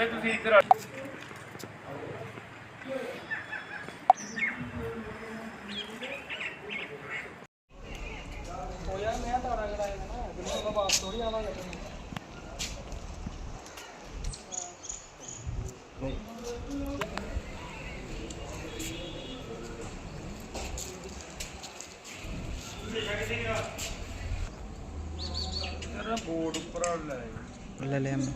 ਛੋਟੇ ਤੁਸੀਂ ਇੱਧਰ ਆ ਹੋ ਯਾਰ ਮੈਂ ਤਾਰਾ ਕਰਾਇਆ ਨਾ ਜਿੰਨਾ ਮੈਂ ਵਾਪਸ ਥੋੜੀ ਆਵਾਂਗਾ ਤੈਨੂੰ ਯਾਰ ਬੋਰਡ ਉੱਪਰ ਆ ਲੈ। ਲੈ ਲਿਆ ਮੈਂ।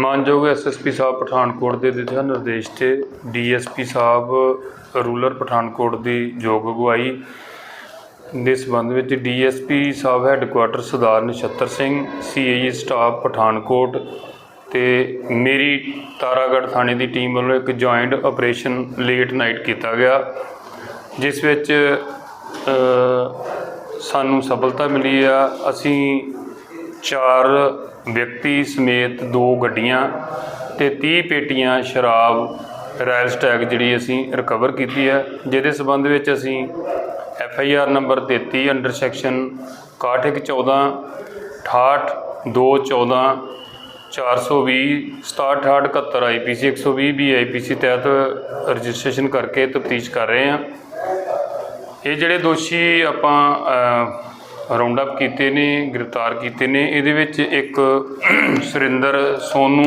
ਮਾਨਯੋਗ ਐਸਐਸਪੀ ਸਾਹਿਬ ਪਠਾਨਕੋਟ ਦੇ ਦਿਸ਼ਾ ਨਿਰਦੇਸ਼ ਤੇ ਡੀਐਸਪੀ ਸਾਹਿਬ ਰੂਰਲ ਪਠਾਨਕੋਟ ਦੀ ਯੋਗ ਅਗਵਾਈ ਦੇ ਸੰਬੰਧ ਵਿੱਚ ਡੀਐਸਪੀ ਸਾਹਿਬ headquarter Sardar Nachhattar Singh CIA staff Pathankot ਤੇ ਮੇਰੀ ਤਾਰਾਗੜ੍ਹ ਥਾਣੇ ਦੀ ਟੀਮ ਵੱਲੋਂ ਇੱਕ ਜੁਆਇੰਟ ਆਪਰੇਸ਼ਨ ਲੇਟ ਨਾਈਟ ਕੀਤਾ ਗਿਆ, ਜਿਸ ਵਿੱਚ ਸਾਨੂੰ ਸਫਲਤਾ ਮਿਲੀ ਆ। ਅਸੀਂ ਚਾਰ ਵਿਅਕਤੀ ਸਮੇਤ ਦੋ ਗੱਡੀਆਂ ਤੇ 30 ਪੇਟੀਆਂ ਸ਼ਰਾਬ ਰਾਇਲ ਸਟੈਗ ਜਿਹੜੀ ਅਸੀਂ ਰਿਕਵਰ ਕੀਤੀ ਹੈ, ਜਿਹਦੇ ਸਬੰਧ ਵਿੱਚ ਅਸੀਂ F I R number 33 under section 6114 68 214 420 67 71 IPC 120 B IPC ਤਹਿਤ ਰਜਿਸਟ੍ਰੇਸ਼ਨ ਕਰਕੇ ਤਫਤੀਸ਼ ਕਰ ਰਹੇ ਹਾਂ। ਇਹ ਜਿਹੜੇ ਦੋਸ਼ੀ ਆਪਾਂ ਰਾਉਂਡ ਅਪ ਕੀਤੇ ਨੇ ਗ੍ਰਿਫਤਾਰ ਕੀਤੇ ਨੇ। ਇਹਦੇ ਵਿੱਚ ਇੱਕ ਸੁਰਿੰਦਰ ਸੋਨੂ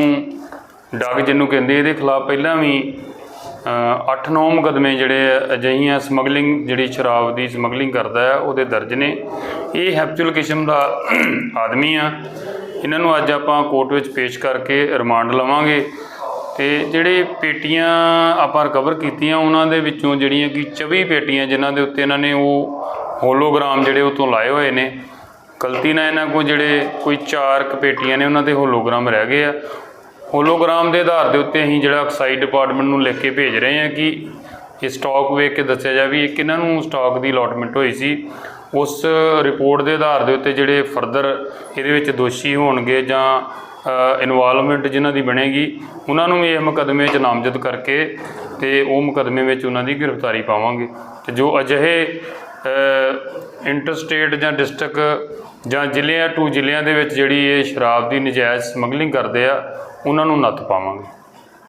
ਡੱਗ ਜਿਹਨੂੰ ਕਹਿੰਦੇ ਇਹਦੇ ਖਿਲਾਫ ਪਹਿਲਾਂ ਵੀ 8-9 ਮੁਕੱਦਮੇ ਜਿਹੜੇ ਆ, ਅਜਿਹੀਆਂ ਸਮਗਲਿੰਗ ਜਿਹੜੀ ਸ਼ਰਾਬ ਦੀ ਸਮਗਲਿੰਗ ਕਰਦਾ ਹੈ ਉਹਦੇ ਦਰਜ ਨੇ। ਇਹ ਹੈਪਚੁਅਲ ਕਿਸਮ ਦਾ ਆਦਮੀ ਆ। ਇਹਨਾਂ ਨੂੰ ਅੱਜ ਆਪਾਂ ਕੋਰਟ ਵਿੱਚ ਪੇਸ਼ ਕਰਕੇ ਰਿਮਾਂਡ ਲਵਾਂਗੇ। ਤੇ ਜਿਹੜੇ ਪੇਟੀਆਂ ਆਪਾਂ ਰਿਕਵਰ ਕੀਤੀਆਂ ਉਹਨਾਂ ਦੇ ਵਿੱਚੋਂ ਜਿਹੜੀਆਂ ਕਿ 24 ਪੇਟੀਆਂ ਜਿਨ੍ਹਾਂ ਦੇ ਉੱਤੇ ਇਹਨਾਂ ਨੇ ਉਹ ਹੋਲੋਗ੍ਰਾਮ ਜਿਹੜੇ ਉਹ ਤੋਂ ਲਾਏ ਹੋਏ ਨੇ। ਗਲਤੀ ਨਾਲ ਇਹਨਾਂ ਕੋਲ ਜਿਹੜੇ ਕੋਈ ਚਾਰ ਕਪੇਟੀਆਂ ਨੇ, ਉਹਨਾਂ ਦੇ ਹੋਲੋਗ੍ਰਾਮ ਰਹਿ ਗਏ ਆ। ਹੋਲੋਗ੍ਰਾਮ ਦੇ ਆਧਾਰ ਦੇ ਉੱਤੇ ਅਸੀਂ ਜਿਹੜਾ ਐਕਸਾਈਜ਼ ਡਿਪਾਰਟਮੈਂਟ ਨੂੰ ਲਿਖ ਕੇ ਭੇਜ ਰਹੇ ਹਾਂ ਕਿ ਇਹ ਸਟਾਕ ਵੇਖ ਕੇ ਦੱਸਿਆ ਜਾਵੇ ਇਹ ਕਿਹਨਾਂ ਨੂੰ ਸਟਾਕ ਦੀ ਅਲਾਟਮੈਂਟ ਹੋਈ ਸੀ। ਉਸ ਰਿਪੋਰਟ ਦੇ ਆਧਾਰ ਦੇ ਉੱਤੇ ਜਿਹੜੇ ਫਰਦਰ ਇਹਦੇ ਵਿੱਚ ਦੋਸ਼ੀ ਹੋਣਗੇ ਜਾਂ ਇਨਵੋਲਵਮੈਂਟ ਜਿਨ੍ਹਾਂ ਦੀ ਬਣੇਗੀ, ਉਹਨਾਂ ਨੂੰ ਵੀ ਇਹ ਮੁਕੱਦਮੇ 'ਚ ਨਾਮਜ਼ਦ ਕਰਕੇ ਤੇ ਉਹ ਮੁਕੱਦਮੇ ਵਿੱਚ ਉਹਨਾਂ ਦੀ ਗ੍ਰਿਫਤਾਰੀ ਪਾਵਾਂਗੇ। ਤੇ ਜੋ ਅਜਿਹੇ ਇੰਟਰਸਟੇਟ ਜਾਂ ਡਿਸਟ੍ਰਿਕਟ ਜਾਂ ਜ਼ਿਲ੍ਹਿਆਂ ਟੂ ਜ਼ਿਲ੍ਹਿਆਂ ਦੇ ਵਿੱਚ ਜਿਹੜੀ ਇਹ ਸ਼ਰਾਬ ਦੀ ਨਜਾਇਜ਼ ਸਮਗਲਿੰਗ ਕਰਦੇ ਆ, ਉਹਨਾਂ ਨੂੰ ਨੱਥ ਪਾਵਾਂਗੇ।